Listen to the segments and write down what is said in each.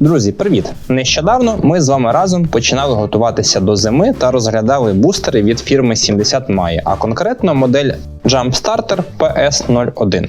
Друзі, привіт! Нещодавно ми з вами разом починали готуватися до зими та розглядали бустери від фірми 70 Mai, а конкретно модель Jumpstarter PS01.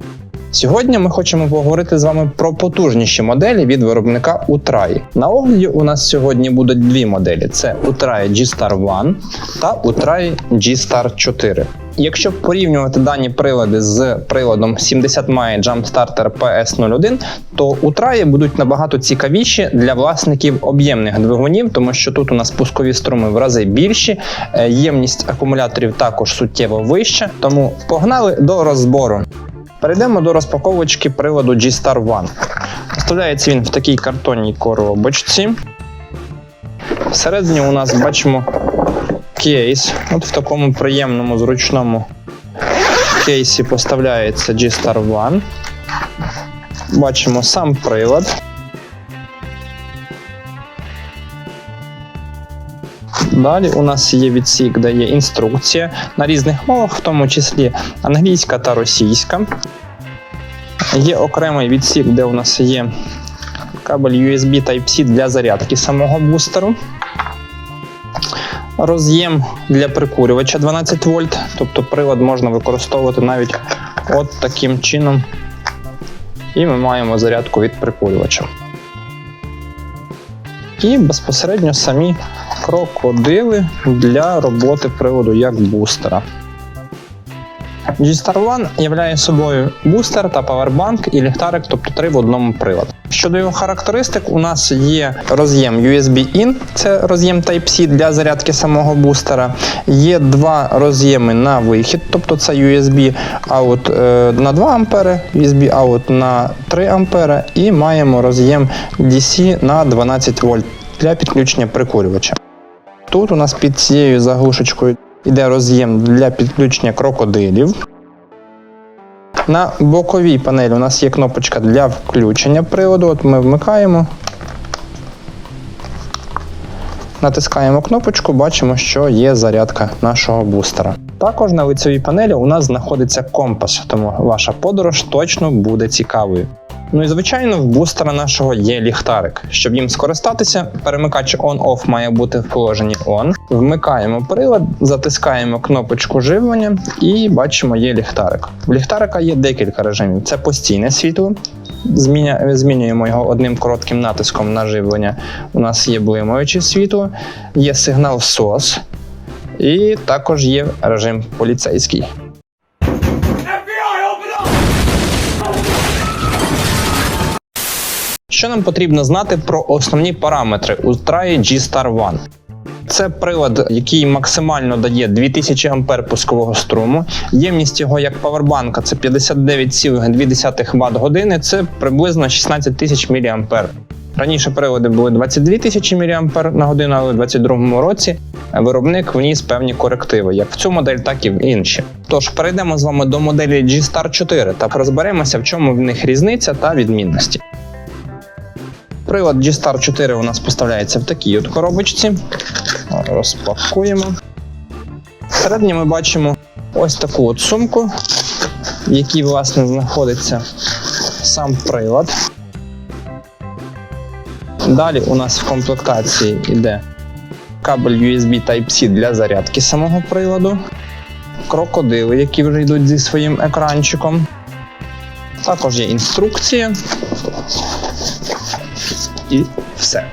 Сьогодні ми хочемо поговорити з вами про потужніші моделі від виробника Utrai. На огляді у нас сьогодні будуть дві моделі: це Utrai G-Star One та Utrai G-Star 4. Якщо порівнювати дані прилади з приладом 70 Mai Jumpstarter PS01, то Utrai будуть набагато цікавіші для власників об'ємних двигунів, тому що тут у нас пускові струми в рази більші, е, ємність акумуляторів також суттєво вища. Тому погнали до розбору. Перейдемо до розпаковочки приладу G-Star One. Вставляється він в такій картонній коробочці. Всередині у нас бачимо кейс. От в такому приємному зручному кейсі поставляється G-Star One. Бачимо сам прилад. Далі у нас є відсік, де є інструкція на різних мовах, в тому числі англійська та російська. Є окремий відсік, де у нас є кабель USB Type-C для зарядки самого бустеру. Роз'єм для прикурювача 12 вольт, тобто привод можна використовувати навіть от таким чином. І ми маємо зарядку від прикурювача. І безпосередньо самі крокодили для роботи приводу як бустера. G-Star One являє собою бустер та павербанк і ліхтарик, тобто три в одному привод. Щодо його характеристик, у нас є роз'єм USB-IN, це роз'єм Type-C для зарядки самого бустера. Є два роз'єми на вихід, тобто це USB out е, на 2 А, USB out на 3 А, і маємо роз'єм DC на 12 вольт для підключення прикурювача. Тут у нас під цією заглушечкою йде роз'єм для підключення крокодилів. На боковій панелі у нас є кнопочка для включення приводу. От ми вмикаємо. Натискаємо кнопочку, бачимо, що є зарядка нашого бустера. Також на лицевій панелі у нас знаходиться компас, тому ваша подорож точно буде цікавою. Ну і звичайно, в бустера нашого є ліхтарик. Щоб їм скористатися, перемикач on-off має бути в положенні on. Вмикаємо прилад, затискаємо кнопочку живлення і бачимо, є ліхтарик. В ліхтарика є декілька режимів: це постійне світло. Змінюємо його одним коротким натиском на живлення. У нас є блимаюче світло, є сигнал SOS, і також є режим поліцейський. Що нам потрібно знати про основні параметри Ultra G-Star One? Це прилад, який максимально дає 2000 А пускового струму. Ємність його як павербанка це 59,2 Вт години, це приблизно 16 тисяч мА. Раніше прилади були 22 тисячі мА на годину, але у 2022 році виробник вніс певні корективи, як в цю модель, так і в інші. Тож перейдемо з вами до моделі G-Star 4 та розберемося, в чому в них різниця та відмінності. Прилад G-Star 4 у нас поставляється в такій от коробочці. Розпакуємо. Всередині ми бачимо ось таку от сумку, в якій, власне, знаходиться сам прилад. Далі у нас в комплектації йде кабель USB Type-C для зарядки самого приладу, крокодили, які вже йдуть зі своїм екранчиком. Також є інструкція. І все.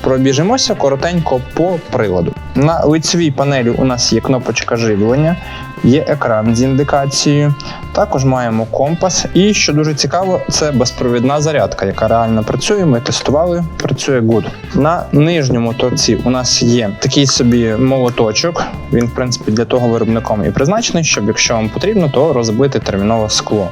Пробіжимося коротенько по приладу. На лицевій панелі у нас є кнопочка живлення, є екран з індикацією. Також маємо компас. І що дуже цікаво, це безпровідна зарядка, яка реально працює. Ми тестували, працює good. На нижньому торці у нас є такий собі молоточок. Він, в принципі, для того виробником і призначений, щоб якщо вам потрібно, то розбити термінове скло.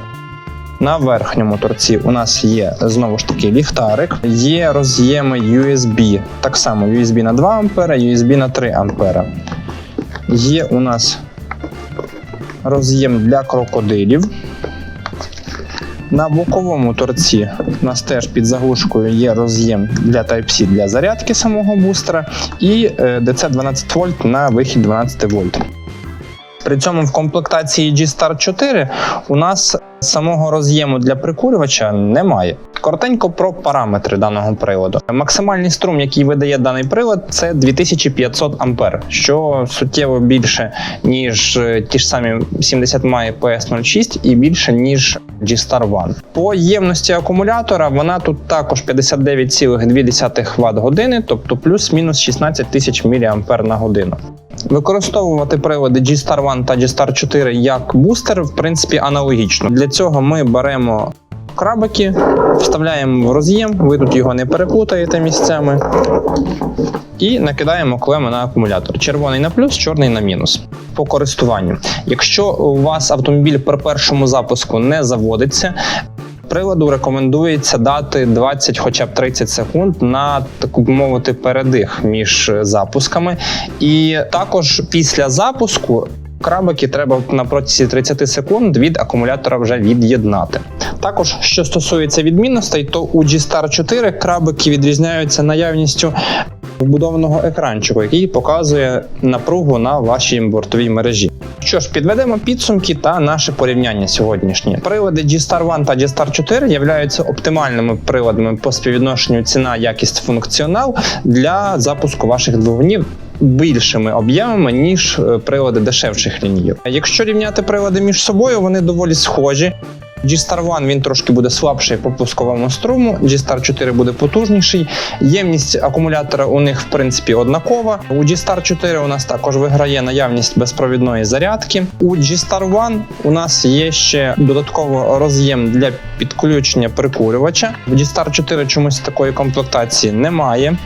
На верхньому торці у нас є знову ж таки ліхтарик, є роз'єми USB, так само USB на 2 А, USB на 3 А. Є у нас роз'єм для крокодилів. На боковому торці у нас теж під заглушкою є роз'єм для Type-C для зарядки самого бустера і DC 12 вольт на вихід 12 вольт. При цьому в комплектації G-Star 4 у нас самого роз'єму для прикурювача немає. Коротенько про параметри даного приладу. Максимальний струм, який видає даний прилад, це 2500 ампер, що суттєво більше ніж е, ті ж самі 70 має PS06 і більше ніж G-Star One. По ємності акумулятора вона тут також 59,2 Вт години, тобто плюс-мінус 16 тисяч мА на годину. Використовувати прилади G-Star One та G-Star 4 як бустер, в принципі, аналогічно. Для цього ми беремо крабики, вставляємо в роз'єм, ви тут його не переплутаєте місцями. І накидаємо клеми на акумулятор. Червоний на плюс, чорний на мінус. По користуванню. Якщо у вас автомобіль при першому запуску не заводиться, приладу рекомендується дати 20, хоча б 30 секунд на таку мовити передих між запусками. І також після запуску крабики треба на протязі 30 секунд від акумулятора вже від'єднати. Також, що стосується відмінностей, то у G-Star 4 крабики відрізняються наявністю вбудованого екранчику, який показує напругу на вашій бортовій мережі. Що ж, підведемо підсумки та наше порівняння сьогоднішнє. Прилади G-Star One та G-Star 4 являються оптимальними приладами по співвідношенню ціна, якість, функціонал для запуску ваших двигунів. Більшими об'ємами ніж е, прилади дешевших лінійок. Якщо рівняти прилади між собою, вони доволі схожі. G-Star One він трошки буде слабший по пусковому струму, G-Star 4 буде потужніший. Ємність акумулятора у них в принципі однакова. У G-Star 4 у нас також виграє наявність безпровідної зарядки. У G-Star One у нас є ще додатково роз'єм для підключення прикурювача. В G-Star 4 чомусь такої комплектації немає.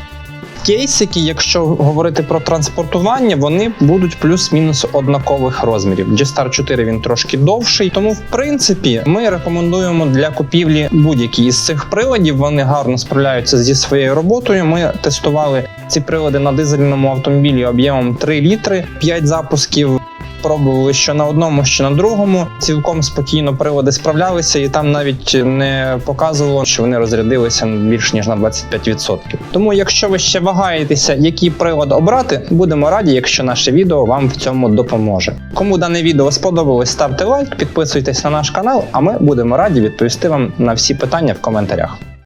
Кейсики, якщо говорити про транспортування, вони будуть плюс-мінус однакових розмірів. G-Star 4 він трошки довший, тому в принципі ми рекомендуємо для купівлі будь-які із цих приладів. Вони гарно справляються зі своєю роботою. Ми тестували ці прилади на дизельному автомобілі об'ємом 3 літри, 5 запусків. Пробували що на одному, що на другому. Цілком спокійно прилади справлялися, і там навіть не показувало, що вони розрядилися більш ніж на 25%. Тому, якщо ви ще вагаєтеся, який прилад обрати, будемо раді, якщо наше відео вам в цьому допоможе. Кому дане відео сподобалось, ставте лайк, підписуйтесь на наш канал, а ми будемо раді відповісти вам на всі питання в коментарях.